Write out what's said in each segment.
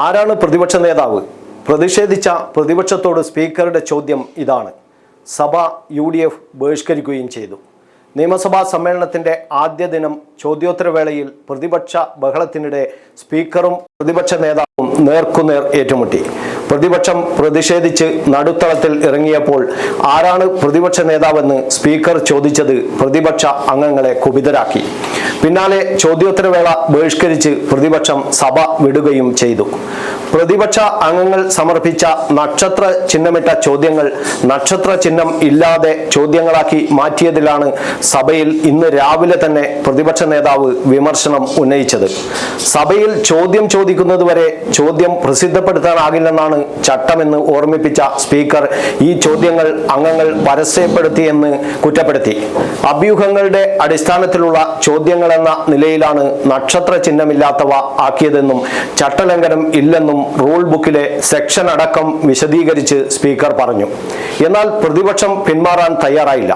ആരാണ് പ്രതിപക്ഷ നേതാവ്? പ്രതിഷേധിച്ച പ്രതിപക്ഷത്തോട് സ്പീക്കറുടെ ചോദ്യം ഇതാണ്. സഭ യു ഡി എഫ് ബഹിഷ്കരിക്കുകയും ചെയ്തു. നിയമസഭാ സമ്മേളനത്തിന്റെ ആദ്യ ദിനം ചോദ്യോത്തരവേളയിൽ പ്രതിപക്ഷ ബഹളത്തിനിടെ സ്പീക്കറും പ്രതിപക്ഷ നേതാവും നേർക്കുനേർ ഏറ്റുമുട്ടി. പ്രതിപക്ഷം പ്രതിഷേധിച്ച് നടുത്തളത്തിൽ ഇറങ്ങിയപ്പോൾ ആരാണ് പ്രതിപക്ഷ നേതാവെന്ന് സ്പീക്കർ ചോദിച്ചത് പ്രതിപക്ഷ അംഗങ്ങളെ കുപിതരാക്കി. പിന്നാലെ ചോദ്യോത്തരവേള ബഹിഷ്കരിച്ച് പ്രതിപക്ഷം സഭ വിടുകയും ചെയ്തു. പ്രതിപക്ഷ അംഗങ്ങൾ സമർപ്പിച്ച നക്ഷത്ര ചിഹ്നമിട്ട ചോദ്യങ്ങൾ നക്ഷത്ര ചിഹ്നം ഇല്ലാതെ ചോദ്യങ്ങളാക്കി മാറ്റിയതിലാണ് സഭയിൽ ഇന്ന് രാവിലെ തന്നെ പ്രതിപക്ഷ നേതാവ് വിമർശനം ഉന്നയിച്ചത്. സഭയിൽ ചോദ്യം ചോദിക്കുന്നതുവരെ ചോദ്യം പ്രസിദ്ധപ്പെടുത്താനാകില്ലെന്നാണ് ചട്ടമെന്ന് ഓർമ്മിപ്പിച്ച സ്പീക്കർ ഈ ചോദ്യങ്ങൾ അംഗങ്ങൾ പരസ്യപ്പെടുത്തിയെന്ന് കുറ്റപ്പെടുത്തി. അഭ്യൂഹങ്ങളുടെ അടിസ്ഥാനത്തിലുള്ള ചോദ്യങ്ങളെന്ന നിലയിലാണ് നക്ഷത്ര ചിഹ്നമില്ലാത്തവ ആക്കിയതെന്നും ചട്ടലംഘനം ഇല്ലെന്നും റൂൾ ബുക്കിലെ സെക്ഷൻ അടക്കം വിശദീകരിച്ച് സ്പീക്കർ പറഞ്ഞു. എന്നാൽ പ്രതിപക്ഷം പിന്മാറാൻ തയ്യാറായില്ല.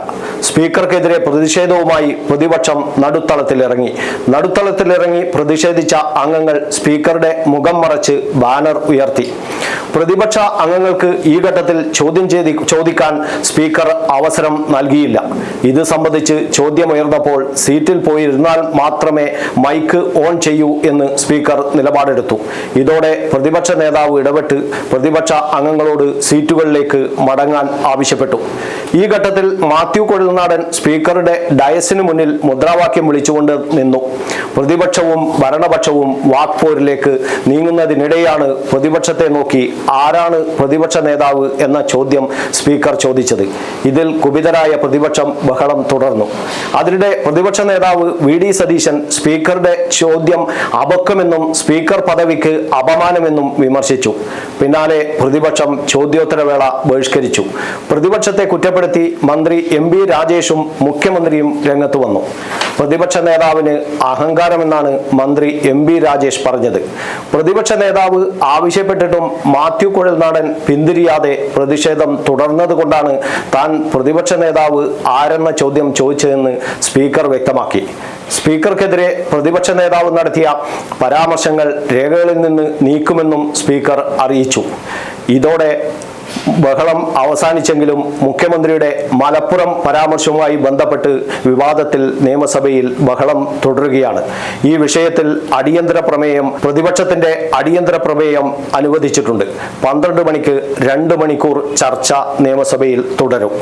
സ്പീക്കർക്കെതിരെ പ്രതിഷേധവുമായി പ്രതിപക്ഷം നടുത്തളത്തിലിറങ്ങി. നടുത്തളത്തിലിറങ്ങി പ്രതിഷേധിച്ച അംഗങ്ങൾ സ്പീക്കറുടെ മുഖം മറച്ച് ബാനർ ഉയർത്തി. പ്രതിപക്ഷ അംഗങ്ങൾക്ക് ഈ ഘട്ടത്തിൽ ചോദ്യം ചെയ്തി ചോദിക്കാൻ സ്പീക്കർ അവസരം നൽകിയില്ല. ഇത് സംബന്ധിച്ച് ചോദ്യമുയർന്നപ്പോൾ സീറ്റിൽ പോയിരുന്നാൽ മാത്രമേ മൈക്ക് ഓൺ ചെയ്യൂ എന്ന് സ്പീക്കർ നിലപാടെടുത്തു. ഇതോടെ പ്രതിപക്ഷ നേതാവ് ഇടപെട്ട് പ്രതിപക്ഷ അംഗങ്ങളോട് സീറ്റുകളിലേക്ക് മടങ്ങാൻ ആവശ്യപ്പെട്ടു. ഈ ഘട്ടത്തിൽ മാത്യു കൊഴുനാടൻ സ്പീക്കറുടെ ഡയസിന് മുന്നിൽ മുദ്രാവാക്യം വിളിച്ചുകൊണ്ട് നിന്നു. പ്രതിപക്ഷവും ഭരണപക്ഷവും വാക്പോരിലേക്ക് നീങ്ങുന്നതിനിടെയാണ് പ്രതിപക്ഷത്തെ നോക്കി ആരാണ് പ്രതിപക്ഷ നേതാവ് എന്ന ചോദ്യം സ്പീക്കർ ചോദിച്ചത്. ഇതിൽ കുപിതരായ പ്രതിപക്ഷം ബഹളം തുടർന്നു. അതിനിടെ പ്രതിപക്ഷ നേതാവ് വി ഡി സതീശൻ സ്പീക്കറുടെ ചോദ്യം അബക്കമെന്നും സ്പീക്കർ പദവിക്ക് അപമാനമെന്നും വിമർശിച്ചു. പിന്നാലെ പ്രതിപക്ഷം ചോദ്യോത്തരവേള ബഹിഷ്കരിച്ചു. പ്രതിപക്ഷത്തെ കുറ്റപ്പെടുത്തി മന്ത്രി എം ബി രാജേഷും മുഖ്യമന്ത്രിയും രംഗത്ത് വന്നു. പ്രതിപക്ഷ നേതാവിന് അഹങ്കാരമെന്നാണ് മന്ത്രി എം ബി രാജേഷ് പറഞ്ഞത്. പ്രതിപക്ഷ നേതാവ് ആവശ്യപ്പെട്ടിട്ടും മാത്യു കുഴൽനാടൻ പിന്തിരിയാതെ പ്രതിഷേധം തുടർന്നതുകൊണ്ടാണ് താൻ പ്രതിപക്ഷ നേതാവ് ആരെന്ന ചോദ്യം ചോദിച്ചതെന്ന് സ്പീക്കർ വ്യക്തമാക്കി. സ്പീക്കർക്കെതിരെ പ്രതിപക്ഷ നേതാവ് നടത്തിയ പരാമർശങ്ങൾ രേഖകളിൽ നിന്ന് നീക്കുമെന്നും സ്പീക്കർ അറിയിച്ചു. ഇതോടെ ബഹളം അവസാനിച്ചെങ്കിലും മുഖ്യമന്ത്രിയുടെ മലപ്പുറം പരാമർശവുമായി ബന്ധപ്പെട്ട് വിവാദത്തിൽ നിയമസഭയിൽ ബഹളം തുടരുകയാണ്. ഈ വിഷയത്തിൽ അടിയന്തര പ്രമേയം പ്രതിപക്ഷത്തിന്റെ അടിയന്തര പ്രമേയം അനുവദിച്ചിട്ടുണ്ട്. പന്ത്രണ്ട് മണിക്ക് രണ്ട് മണിക്കൂർ ചർച്ച നിയമസഭയിൽ തുടരും.